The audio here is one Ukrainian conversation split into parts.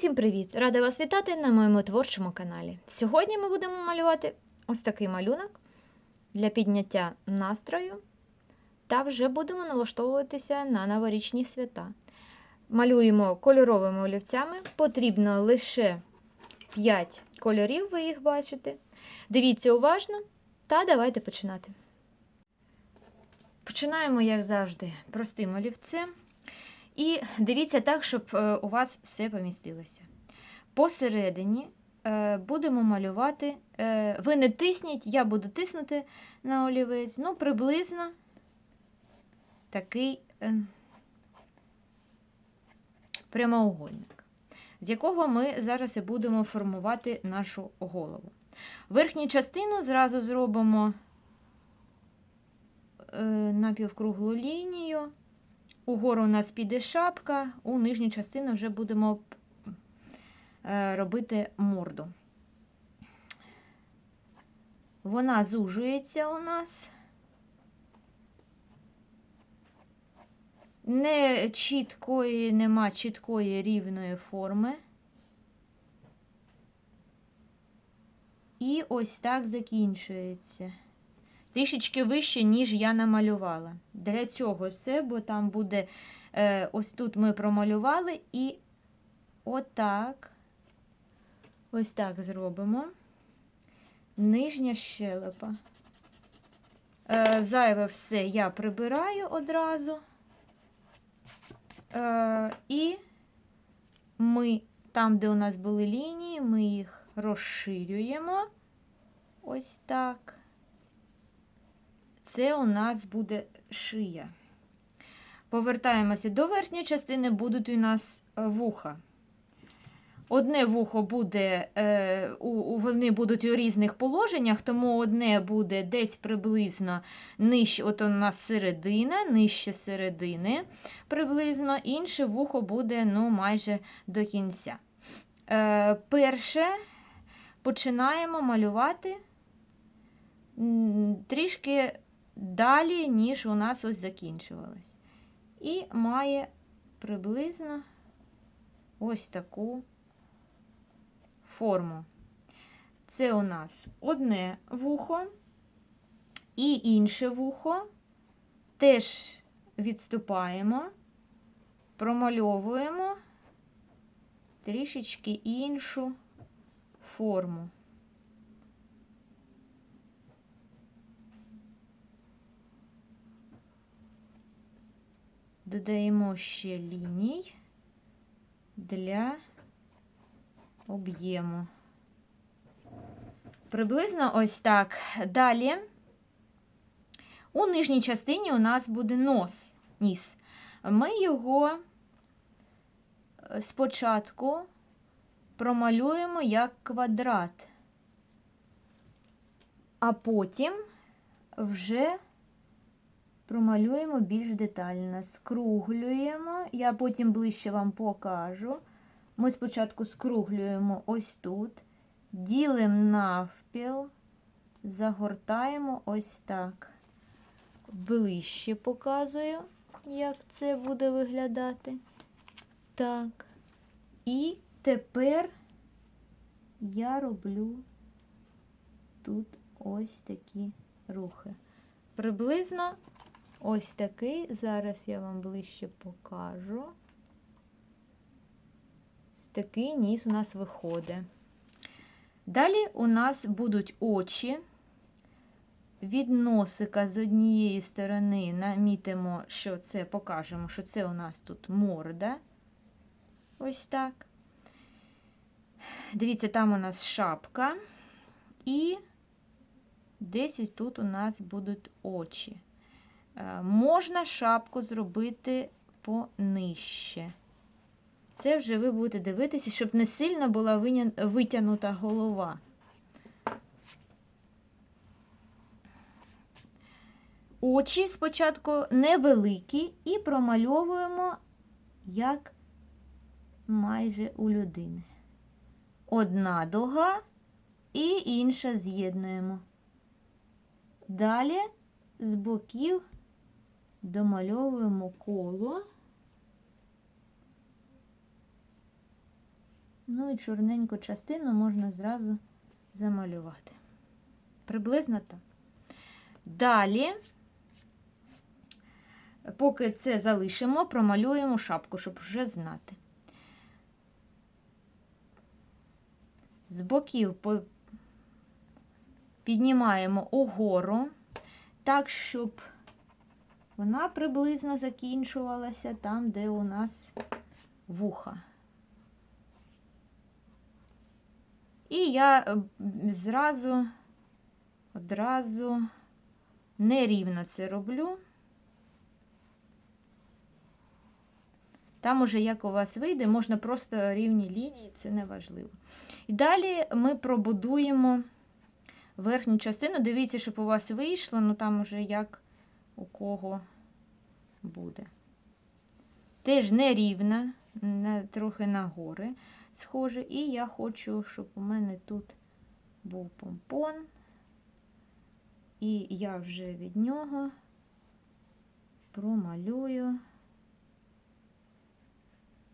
Усім привіт! Рада вас вітати на моєму творчому каналі. Сьогодні ми будемо малювати ось такий малюнок для підняття настрою та вже будемо налаштовуватися на новорічні свята. Малюємо кольоровими олівцями. Потрібно лише 5 кольорів, ви їх бачите. Дивіться уважно та давайте починати. Починаємо, як завжди, простим олівцем. І дивіться так, щоб е, у вас все помістилося. Посередині е, будемо малювати. е, Ви не тисніть, я буду тиснути на олівець. Ну, приблизно такий прямоугольник, з якого ми зараз і будемо формувати нашу голову. Верхню частину зразу зробимо напівкруглу лінію. Угору у нас піде шапка, у нижню частину вже будемо е, робити морду. Вона зужується у нас. Не чіткої, нема чіткої рівної форми. І ось так закінчується трішечки вище, ніж я намалювала. Для цього все, бо там буде е, ось тут ми промалювали, і отак, ось так зробимо. Нижня щелепа. Е, зайве все я прибираю одразу. Е, і ми, там, де у нас були лінії, ми їх розширюємо. Ось так це у нас буде шия. Повертаємося до верхньої частини, будуть у нас е, вуха. Одне вухо буде, е, вони будуть у різних положеннях, тому одне буде десь приблизно нижче, от у нас середина, нижче середини приблизно, інше вухо буде ну, майже до кінця. Е, Перше починаємо малювати трішки далі, ніж у нас ось закінчувалось. І має приблизно ось таку форму. Це у нас одне вухо і інше вухо. Теж відступаємо, промальовуємо трішечки іншу форму. Додаємо ще ліній для об'єму. Приблизно ось так. Далі у нижній частині у нас буде нос, ніс. Ми його е, спочатку промалюємо як квадрат, а потім вже промалюємо більш детально. Скруглюємо, я потім ближче вам покажу. Ми спочатку скруглюємо ось тут, ділимо навпіл, загортаємо ось так. Ближче показую, як це буде виглядати. Так. І тепер я роблю тут ось такі рухи. Приблизно Ось такий. Зараз я вам ближче покажу. Ось такий ніс у нас виходить. Далі у нас будуть очі. Від носика з однієї сторони намітимо, що це покажемо, що це у нас тут морда. Ось так. Дивіться, там у нас шапка. І десь ось тут у нас будуть очі. Е, можна шапку зробити понижче. Це вже ви будете дивитися, щоб не сильно була витягнута голова. Очі спочатку невеликі і промальовуємо, як майже у людини. Одна дуга і інша з'єднуємо. Далі з боків домальовуємо коло. Ну і чорненьку частину можна зразу замалювати. Приблизно так. Далі, поки це залишимо, промалюємо шапку, щоб вже знати. З боків піднімаємо угору, так, щоб вона приблизно закінчувалася там, де у нас вуха. І я е, зразу, одразу нерівно це роблю. Там уже як у вас вийде, можна просто рівні лінії, це не важливо. І далі ми пробудуємо верхню частину. Дивіться, щоб у вас вийшло, ну там уже як у кого буде. Теж нерівна, не, трохи нагори схоже. І я хочу, щоб у мене тут був помпон. І я вже від нього промалюю.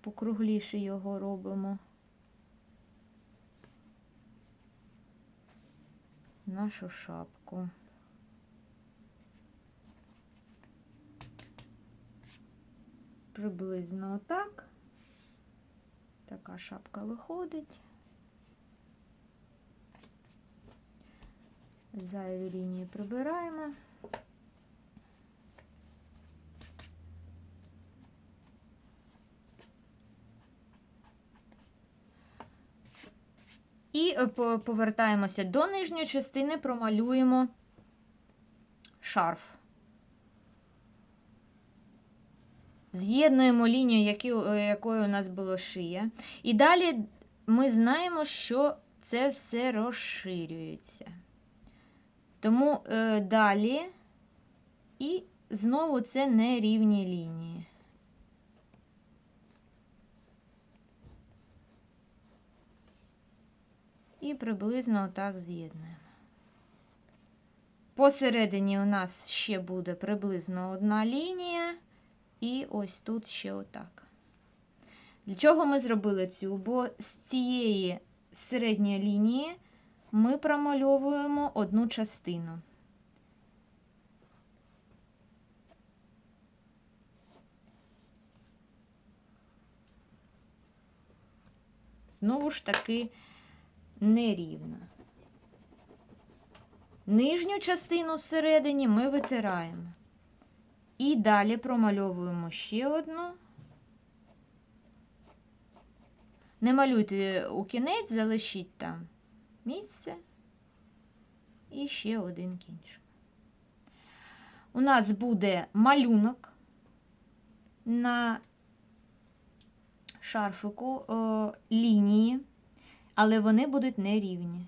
Покругліше його робимо. Нашу шапку. Приблизно отак. Така шапка виходить. Зайві лінії прибираємо. І е, повертаємося до нижньої частини, промалюємо шарф. З'єднуємо лінію, е, якою у нас було шия. І далі ми знаємо, що це все розширюється. Тому е, далі і знову це нерівні лінії. І приблизно отак з'єднуємо. Посередині у нас ще буде приблизно одна лінія. І ось тут ще отак. Для чого ми зробили цю? Бо з цієї середньої лінії ми промальовуємо одну частину. Знову ж таки нерівно. Нижню частину всередині ми витираємо. І далі промальовуємо ще одну. Не малюйте у кінець, залишіть там місце. І ще один кінчик. У нас буде малюнок на шарфику о, лінії, але вони будуть нерівні.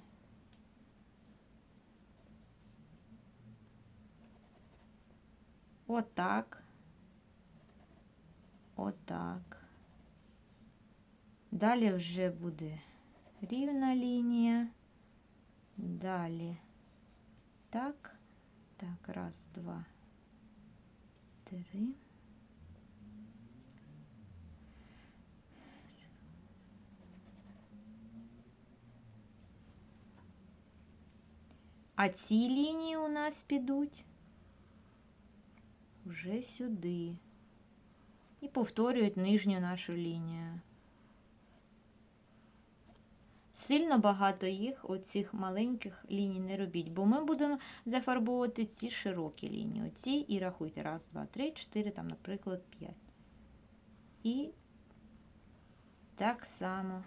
Отак. Отак. Далі вже буде рівна лінія. Далі так. Так, раз, два, три. А ці лінії у нас підуть Вже сюди. І повторюють нижню нашу лінію. Сильно багато їх, оцих маленьких ліній не робіть, бо ми будемо зафарбовувати ці широкі лінії. Оці і рахуйте. Раз, два, три, чотири, там, наприклад, п'ять. І так само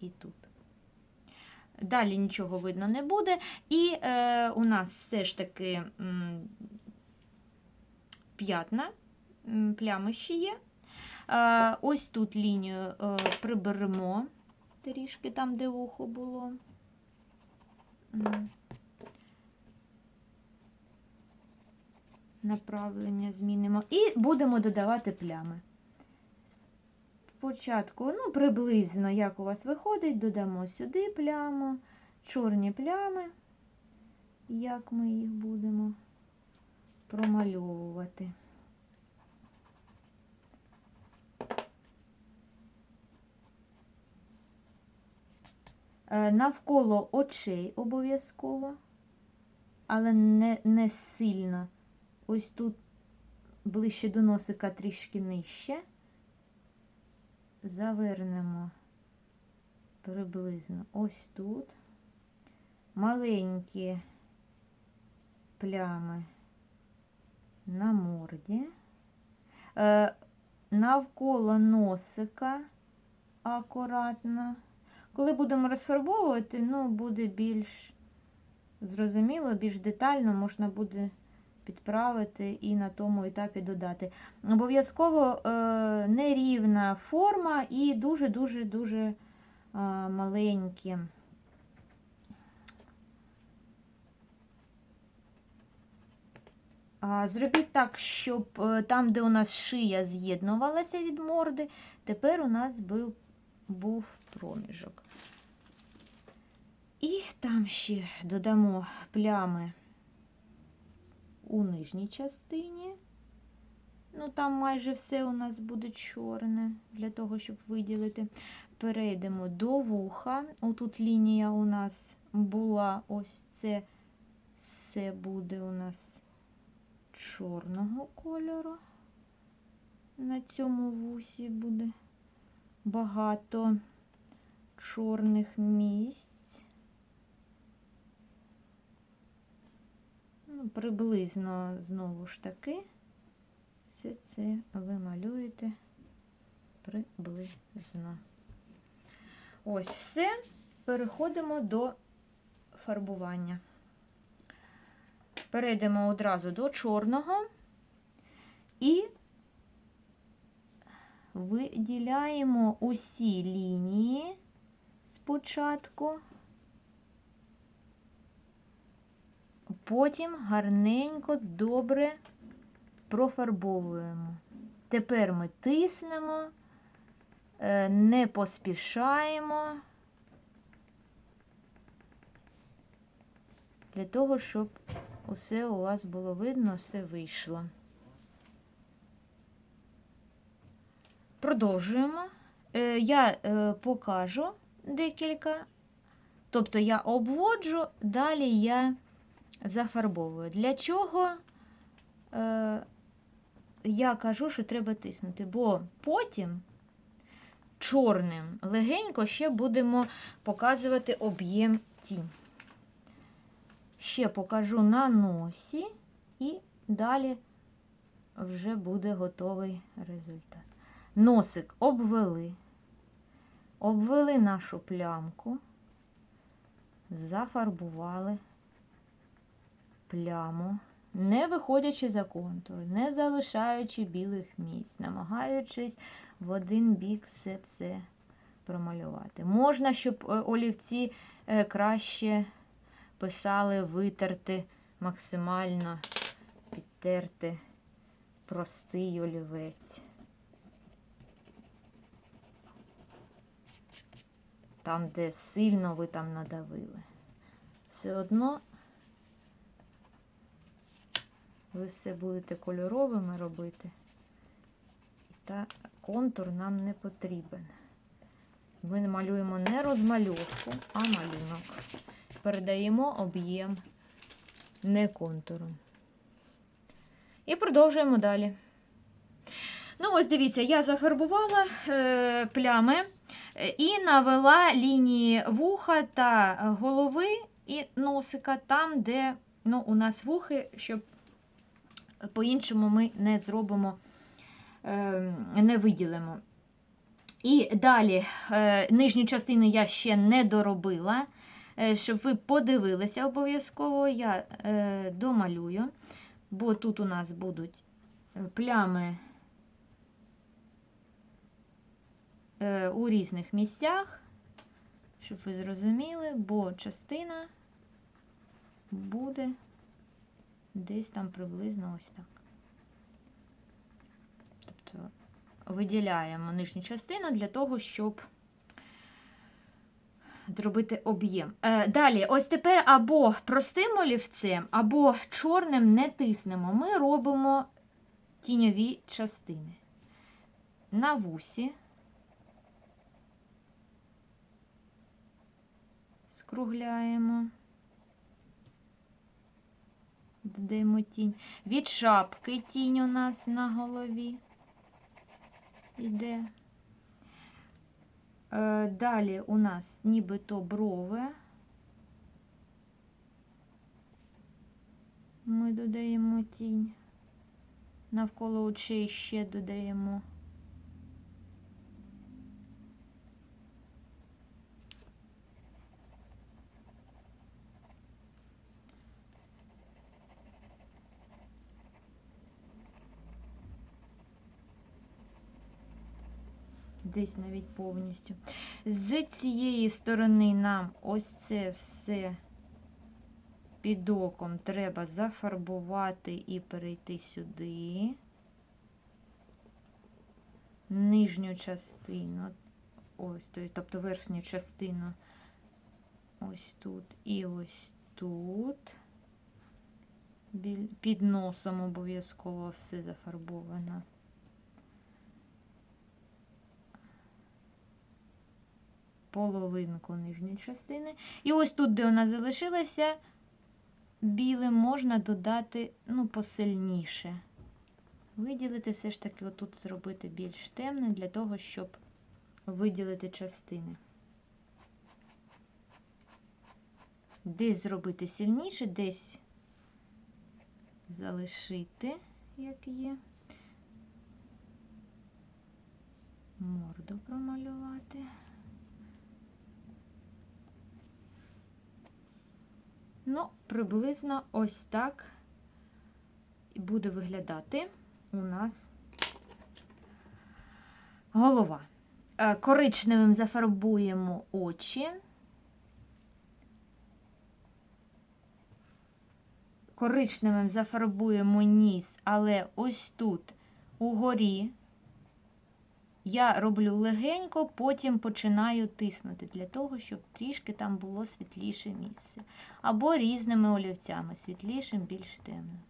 і тут. Далі нічого видно не буде. І е, у нас все ж таки м, п'ятна, плями ще є. Е, ось тут лінію е, приберемо трішки там, де вухо було. Направлення змінимо. І будемо додавати плями. Спочатку, ну, приблизно, як у вас виходить, додамо сюди пляму, чорні плями, як ми їх будемо промальовувати. Е, Навколо очей обов'язково, але не, не сильно. Ось тут ближче до носика трішки нижче. Завернемо приблизно ось тут. Маленькі плями на морді. Е, навколо носика акуратно. Коли будемо розфарбовувати, ну, буде більш зрозуміло, більш детально можна буде підправити і на тому етапі додати. Обов'язково е, нерівна форма і дуже-дуже-дуже е, маленькі. Зробіть так, щоб е, там, де у нас шия з'єднувалася від морди, тепер у нас був, був проміжок. І там ще додамо плями у нижній частині. Ну, там майже все у нас буде чорне, для того, щоб виділити. Перейдемо до вуха. Отут лінія у нас була, ось це все буде у нас чорного кольору. На цьому вусі буде багато чорних місць. Ну, приблизно знову ж таки все це ви малюєте приблизно. Ось все. Переходимо до фарбування. Перейдемо одразу до чорного і виділяємо усі лінії спочатку, потім гарненько, добре профарбовуємо. Тепер ми тиснемо, е, не поспішаємо. Для того, щоб усе у вас було видно, все вийшло. Продовжуємо. Е, Я е, покажу декілька, тобто я обводжу, далі я зафарбовую. Для чого е, я кажу, що треба тиснути, бо потім чорним легенько ще будемо показувати об'єм тінь. Ще покажу на носі, і далі вже буде готовий результат. Носик обвели, обвели нашу плямку, зафарбували пляму, не виходячи за контур, не залишаючи білих місць, намагаючись в один бік все це промалювати. Можна, щоб е, олівці е, краще писали витерти максимально підтерти простий олівець. Там, де сильно ви там надавили. Все одно ви все будете кольоровими робити. Та контур нам не потрібен. Ми малюємо не розмальовку, а малюнок передаємо об'єм не контуром. І продовжуємо далі. Ну, ось дивіться, я зафарбувала е, плями е, і навела лінії вуха та голови і носика там, де ну, у нас вухи, щоб по-іншому ми не зробимо, е, не виділимо. І далі е, нижню частину я ще не доробила. Е, щоб ви подивилися обов'язково, я е, домалюю, бо тут у нас будуть е, плями е, у різних місцях, щоб ви зрозуміли, бо частина буде десь там приблизно ось так. Тобто виділяємо нижню частину для того, щоб зробити об'єм. Е, Далі, ось тепер або простим олівцем, або чорним не тиснемо. Ми робимо тіньові частини. На вусі. скругляємо. Додаємо тінь. Від шапки тінь у нас на голові йде. Е, Далі у нас нібито брови. Ми додаємо тінь. Навколо очей ще додаємо. Десь навіть повністю. З цієї сторони нам ось це все під оком треба зафарбувати і перейти сюди. Нижню частину, ось, то- тобто верхню частину ось тут і ось тут. Під носом обов'язково все зафарбовано. Половинку нижньої частини. І ось тут, де вона залишилася, білим можна додати ну, посильніше. Виділити все ж таки отут зробити більш темне для того, щоб виділити частини. Десь зробити сильніше, десь залишити, як є. Морду промалювати. Ну, приблизно ось так буде виглядати у нас голова. Е, Коричневим зафарбуємо очі. Коричневим зафарбуємо ніс, але ось тут угорі я роблю легенько, потім починаю тиснути для того, щоб трішки там було світліше місце. Або різними олівцями, світлішим, більш темним.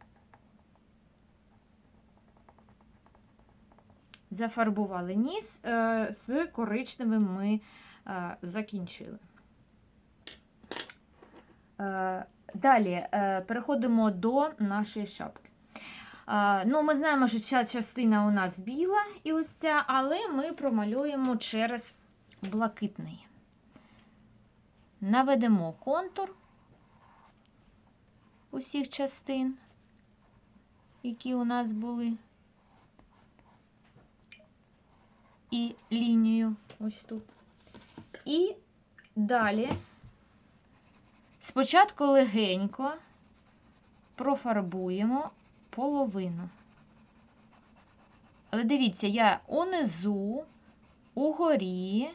Зафарбували ніс, е, з коричневим ми е, закінчили. Е, Далі переходимо до нашої шапки. Ну, Ми знаємо, що ця частина у нас біла, і ось ця, але ми промалюємо через блакитний. Наведемо контур усіх частин, які у нас були, і лінію ось тут. І далі спочатку легенько профарбуємо половину. Але дивіться, я унизу, угорі,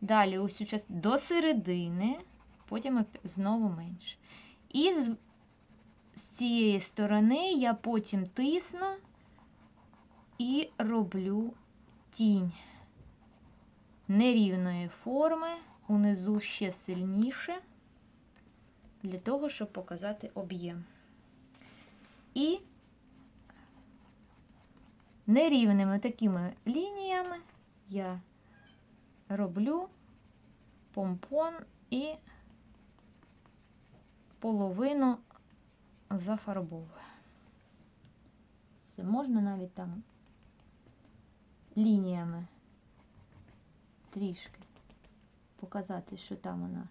далі усю частину до середини, потім знову менше. І з, з цієї сторони я потім тисну і роблю тінь нерівної форми, унизу ще сильніше, для того, щоб показати об'єм. І нерівними такими лініями я роблю помпон і половину зафарбовую. Це можна навіть там лініями трішки показати, що там у нас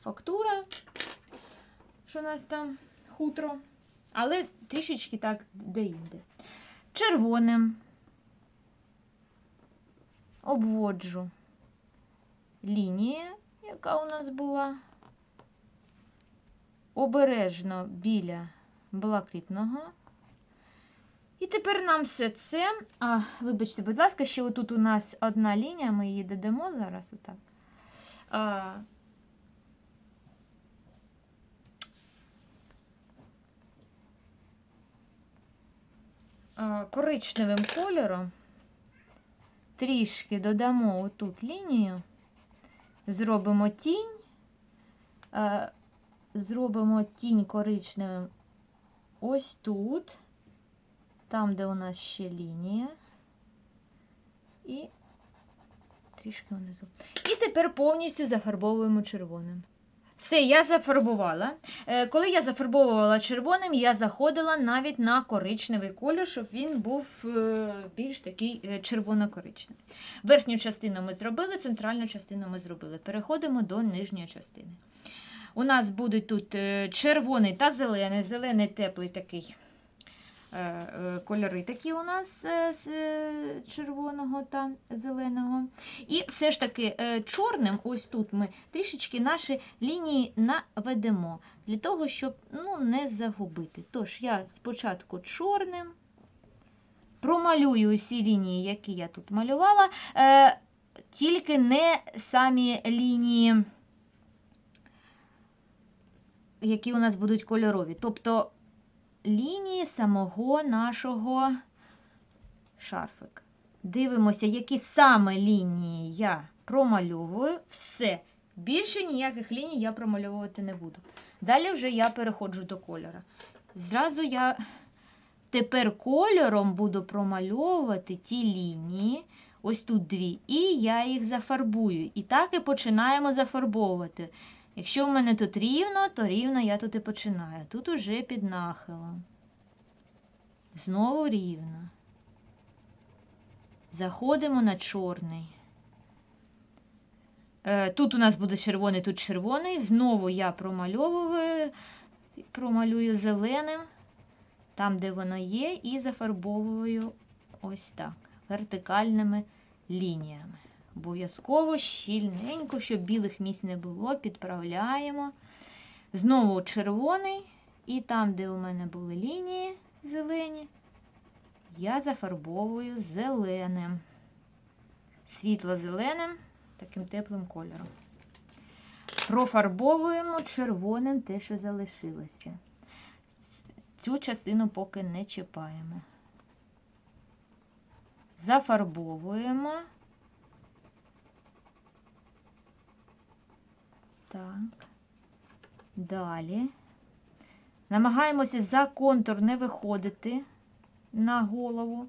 фактура що у нас там хутро, але трішечки так де-інде. Червоним обводжу лінію, яка у нас була, обережно біля блакитного. І тепер нам все це. А, вибачте, будь ласка, ще отут у нас одна лінія, ми її додамо зараз отак. А, коричневим кольором трішки додамо отут лінію, зробимо тінь, зробимо тінь коричневим ось тут, там, де у нас ще лінія, і трішки внизу. І тепер повністю зафарбовуємо червоним. Все, я зафарбувала. Е, Коли я зафарбовувала червоним, я заходила навіть на коричневий колір, щоб він був е, більш такий е, червоно-коричневий. Верхню частину ми зробили, центральну частину ми зробили. Переходимо до нижньої частини. У нас будуть тут червоний та зелений, зелений теплий такий. Е, е, Кольори такі у нас е, з червоного та зеленого. І все ж таки чорним, ось тут ми трішечки наші лінії наведемо, для того, щоб ну, не загубити. Тож я спочатку чорним промалюю усі лінії, які я тут малювала, тільки не самі лінії, які у нас будуть кольорові. Тобто лінії самого нашого шарфика. Дивимося, які саме лінії я промальовую. Все. Більше ніяких ліній я промальовувати не буду. Далі вже я переходжу до кольора. Зразу я тепер кольором буду промальовувати ті лінії, ось тут дві, і я їх зафарбую. І так і починаємо зафарбовувати. Якщо в мене тут рівно, то рівно я тут і починаю. Тут уже під нахилом. Знову рівно. Заходимо на чорний. Е, Тут у нас буде червоний, тут червоний. Знову я промальовую, промалюю зеленим, там, де воно є, і зафарбовую ось так, вертикальними лініями. Обов'язково щільненько, щоб білих місць не було, підправляємо. Знову червоний, і там, де у мене були лінії зелені, я зафарбовую зеленим, світло-зеленим, таким теплим кольором. Профарбовуємо червоним те, що залишилося. Цю частину поки не чіпаємо. Зафарбовуємо. Так. Далі. Намагаємося за контур не виходити на голову.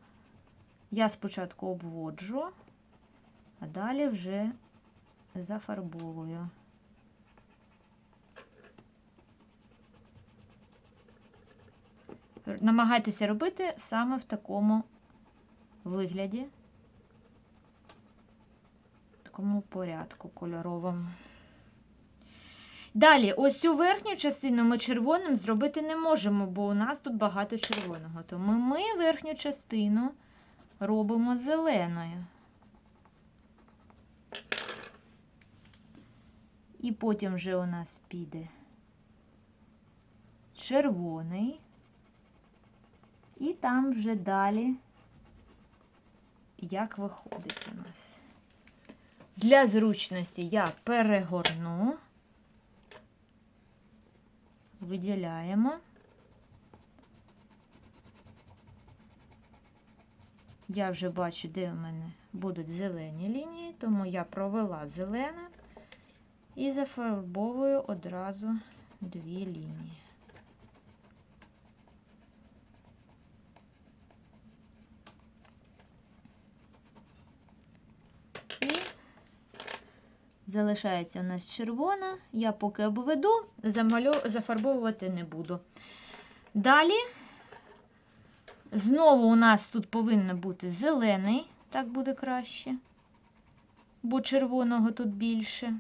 Я спочатку обводжу, а далі вже зафарбовую. Намагайтеся робити саме в такому вигляді, в такому порядку кольоровому. Далі, ось цю верхню частину ми червоним зробити не можемо, бо у нас тут багато червоного. Тому ми верхню частину робимо зеленою. І потім вже у нас піде червоний. І там вже далі, як виходить у нас. Для зручності я перегорну. Виділяємо. Я вже бачу, де у мене будуть зелені лінії, тому я провела зелене і зафарбовую одразу дві лінії. Залишається у нас червона. Я поки обведу, замалю... зафарбовувати не буду. Далі, знову у нас тут повинен бути зелений, так буде краще, бо червоного тут більше.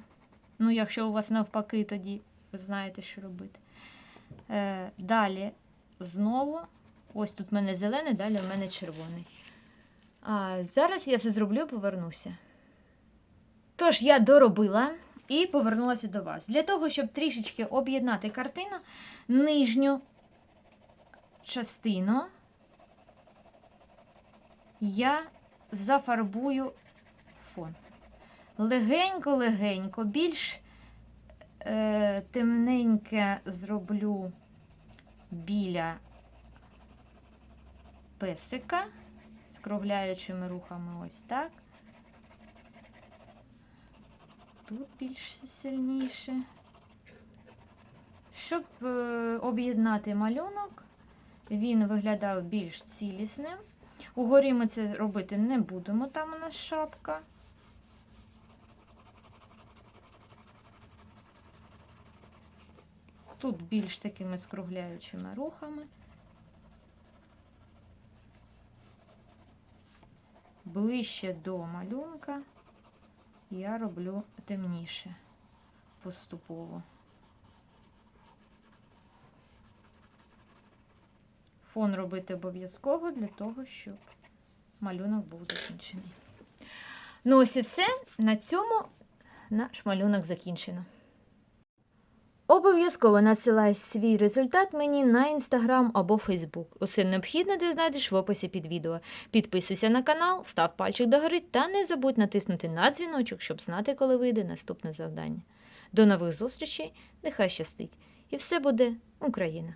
Ну, якщо у вас навпаки, тоді ви знаєте, що робити. Е, Далі знову, ось тут в мене зелений, далі у мене червоний. А зараз я все зроблю, повернуся. Тож я доробила і повернулася до вас. Для того, щоб трішечки об'єднати картину, нижню частину я зафарбую фон. Легенько-легенько, більш е, темненьке зроблю біля песика, скругляючими рухами ось так тут більш сильніше, щоб е, об'єднати малюнок, він виглядав більш цілісним. Угорі ми це робити не будемо, там у нас шапка. Тут більш такими скругляючими рухами. Ближче до малюнка я роблю темніше поступово. Фон робити обов'язково для того, щоб малюнок був закінчений. Ну, ось і все. На цьому наш малюнок закінчено. Обов'язково надсилай свій результат мені на інстаграм або фейсбук. Усе необхідне де знайдеш в описі під відео. Підписуйся на канал, став пальчик догори та не забудь натиснути на дзвіночок, щоб знати, коли вийде наступне завдання. До нових зустрічей, нехай щастить! І все буде Україна!